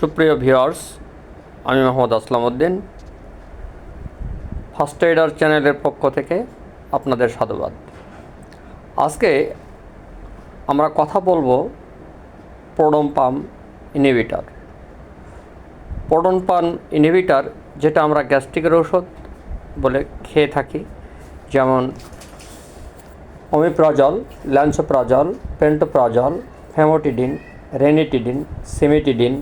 সুপ্রিয় ভিউয়ার্স, আমি Mohammad Aslam Uddin. First Eder চ্যানেলের পক্ষ থেকে আপনাদের সাধুবাদ। আজকে আমরা কথা বলব প্রোডম পাম ইনহিবিটার। প্রোডন পাম ইনহিবিটার, যেটা আমরা গ্যাস্ট্রিকের ওষুধ বলে খেয়ে থাকি, যেমন omeprazole, lansoprazole, pantoprazole, famotidine, ranitidine, cimetidine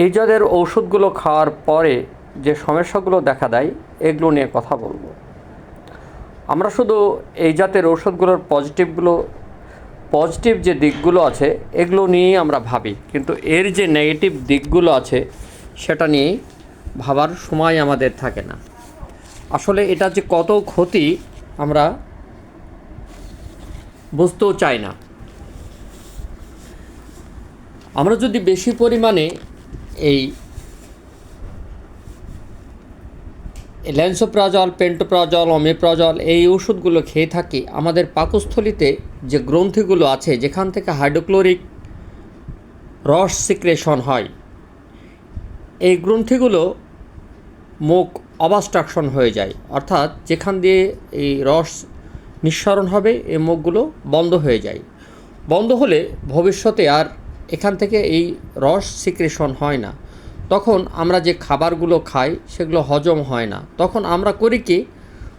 এই যাদের ওষুধগুলো খাওয়ার পরে যে সমস্যাগুলো দেখা দেয়, এগুলো নিয়ে কথা বলব। আমরা শুধু এই জাতের ওষুধগুলোর পজিটিভগুলো, পজিটিভ যে দিকগুলো আছে, এগুলো নিয়েই আমরা ভাবি। কিন্তু এর যে নেগেটিভ দিকগুলো আছে, সেটা নিয়ে ভাবার সময় আমাদের থাকে না। আসলে এটা যে কত ক্ষতি আমরা বুঝতেও চাই না। আমরা যদি বেশি পরিমাণে এই ল্যান্সোপ্রাজল, পেন্টোপ্রাজল, অমিপ্রাজল এই ওষুধগুলো খেয়ে থাকি। আমাদের পাকস্থলিতে যে গ্রন্থিগুলো আছে, যেখান থেকে হাইড্রোক্লোরিক রস সিক্রেশন হয়, এই গ্রন্থিগুলো মুখ অবাস্ট্রাকশন হয়ে যায়। অর্থাৎ যেখান দিয়ে এই রস নিঃসরণ হবে, এই মুখগুলো বন্ধ হয়ে যায়। বন্ধ হলে ভবিষ্যতে আর এখান থেকে এই রস সিক্রেশন হয় না। তখন আমরা যে খাবারগুলো খাই, সেগুলো হজম হয় না। তখন আমরা করি কি,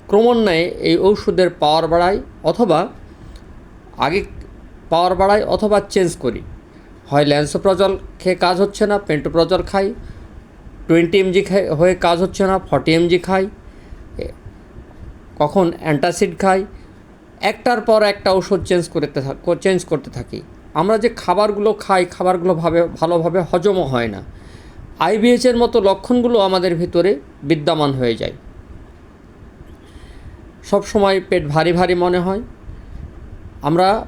ক্রমান্বয়ে এই ঔষধের পাওয়ার বাড়াই অথবা আগে পাওয়ার বাড়াই অথবা চেঞ্জ করি। হয় ল্যান্সোপ্রাজল খেয়ে কাজ হচ্ছে না, পেন্টোপ্রাজল খাই, টোয়েন্টি এমজি হয়ে কাজ হচ্ছে না, ফর্টি এমজি খাই কখন অ্যান্টাসিড খাই, একটার পর একটা ওষুধ চেঞ্জ করতে চেঞ্জ করতে থাকি। আমরা যে খাবারগুলো খাই, খাবারগুলো ভাবে, ভালোভাবে হজমও হয় না। আইবিএচের মতো লক্ষণগুলো আমাদের ভিতরে বিদ্যমান হয়ে যায়। সব সময় পেট ভারী ভারী মনে হয়। আমরা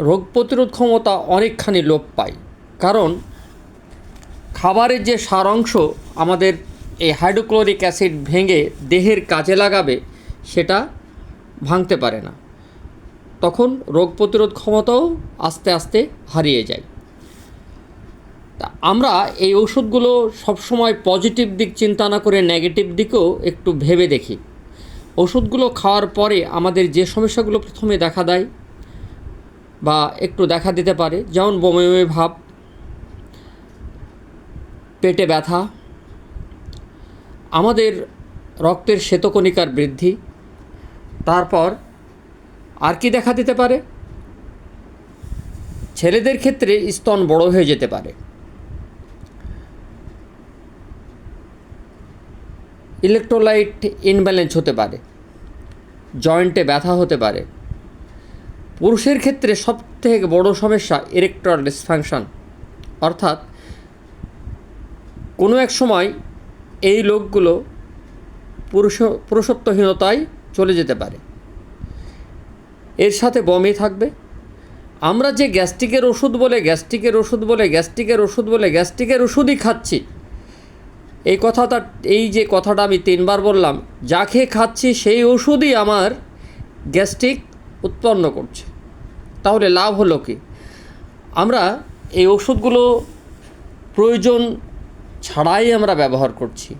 রোগ প্রতিরোধ ক্ষমতা অনেকখানি লোপ পাই। কারণ খাবারের যে সারাংশ আমাদের এই হাইড্রোক্লোরিক অ্যাসিড ভেঙে দেহের কাজে লাগাবে, সেটা ভাঙতে পারে না। তখন রোগ প্রতিরোধ ক্ষমতাও আস্তে আস্তে হারিয়ে যায়। তা আমরা এই ওষুধগুলো সবসময় পজিটিভ দিক চিন্তা না করে নেগেটিভ দিকেও একটু ভেবে দেখি। ওষুধগুলো খাওয়ার পরে আমাদের যে সমস্যাগুলো প্রথমে দেখা দেয় বা একটু দেখা দিতে পারে, যেমন বমি বমি ভাব, পেটে ব্যথা, আমাদের রক্তের শ্বেতকণিকার বৃদ্ধি, তারপর আর কি দেখা দিতে পারে? ছেলেদের ক্ষেত্রে স্তন বড় হয়ে যেতে পারে। ইলেকট্রোলাইট ইনব্যালেন্স হতে পারে। জয়েন্টে ব্যথা হতে পারে। পুরুষের ক্ষেত্রে সবথেকে বড় সমস্যা ইরেক্টর ডিসফাংশন অর্থাৎ কোনো এক সময় এই লোকগুলো পুরুষ, পুরুষত্বহীনতায় চলে যেতে পারে। এর সাথে বমি থাকবে। আমরা যে গ্যাস্ট্রিকের ওষুধ বলে গ্যাস্ট্রিকের ওষুধ বলে গ্যাস্ট্রিকের ওষুধ বলে গ্যাস্ট্রিকের ওষুধই খাচ্ছি। এই কথাটা, এই যে কথাটা আমি তিনবার বললাম, যা খেয়ে খাচ্ছি সেই ওষুধই আমার গ্যাস্ট্রিক উৎপন্ন করছে। তাহলে লাভ হলো কি? আমরা এই ওষুধগুলো প্রয়োজন ছাড়াই আমরা ব্যবহার করছি।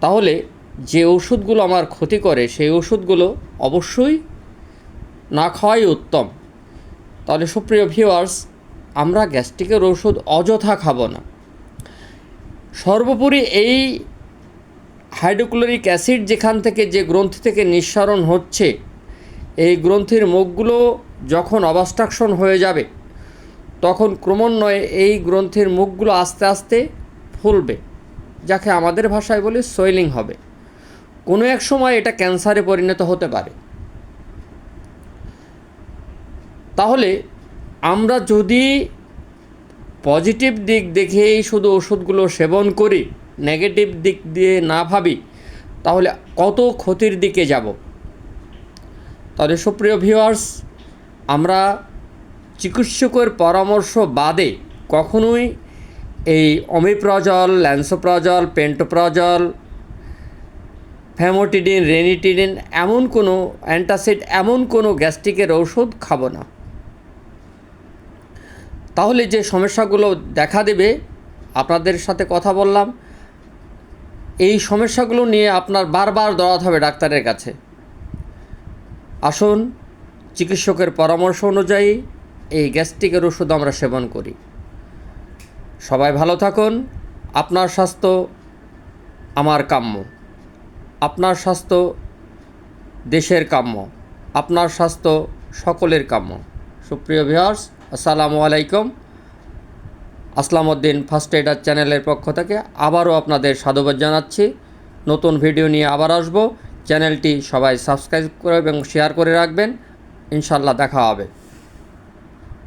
তাহলে যে ওষুধগুলো আমার ক্ষতি করে, সেই ওষুধগুলো অবশ্যই না খাওয়াই উত্তম। তাহলে সুপ্রিয় ভিউয়ার্স আমরা গ্যাস্ট্রিকের ওষুধ অযথা খাব না। সর্বোপরি এই হাইড্রোক্লোরিক অ্যাসিড যেখান থেকে, যে গ্রন্থি থেকে নিঃসরণ হচ্ছে, এই গ্রন্থির মুখগুলো যখন অবস্ট্রাকশন হয়ে যাবে, তখন ক্রমান্বয়ে এই গ্রন্থির মুখগুলো আস্তে আস্তে ফুলবে, যাকে আমাদের ভাষায় বলি সোয়েলিং হবে। কোনো এক সময় এটা ক্যান্সারে পরিণত হতে পারে। তাহলে আমরা যদি পজিটিভ দিক দেখেই শুধু ওষুধগুলো সেবন করি, নেগেটিভ দিক দিয়ে না ভাবি, তাহলে কত ক্ষতির দিকে যাব? তাহলে সুপ্রিয় ভিউয়ার্স, আমরা চিকিৎসকের পরামর্শ বাদে কখনোই এই omeprazole, lansoprazole, pantoprazole famotidine, ranitidine, এমন কোনো অ্যান্টাসিড, এমন কোনো গ্যাস্ট্রিকের ঔষধ খাব না। তাহলে যে সমস্যাগুলো দেখা দেবে, আপনাদের সাথে কথা বললাম। এই সমস্যাগুলো নিয়ে আপনার বারবার দৌড়াতে হবে ডাক্তারের কাছে। আসুন, চিকিৎসকের পরামর্শ অনুযায়ী এই গ্যাস্ট্রিকের ওষুধ আমরা সেবন করি। সবাই ভালো থাকুন। আপনার স্বাস্থ্য আমার কাম্য। আপনার স্বাস্থ্য দেশের কাম্য, আপনার স্বাস্থ্য সকলের কাম্য। সুপ্রিয় ভিউয়ার্স আসসালামু আলাইকুম। আসলাম উদ্দিন ফার্স্ট এডার চ্যানেলের পক্ষ থেকে আবারও আপনাদের সাধুবাদ জানাচ্ছি। নতুন ভিডিও নিয়ে আবার আসব। চ্যানেলটি সবাই সাবস্ক্রাইব করে এবং শেয়ার করে রাখবেন। ইনশাল্লাহ দেখা হবে।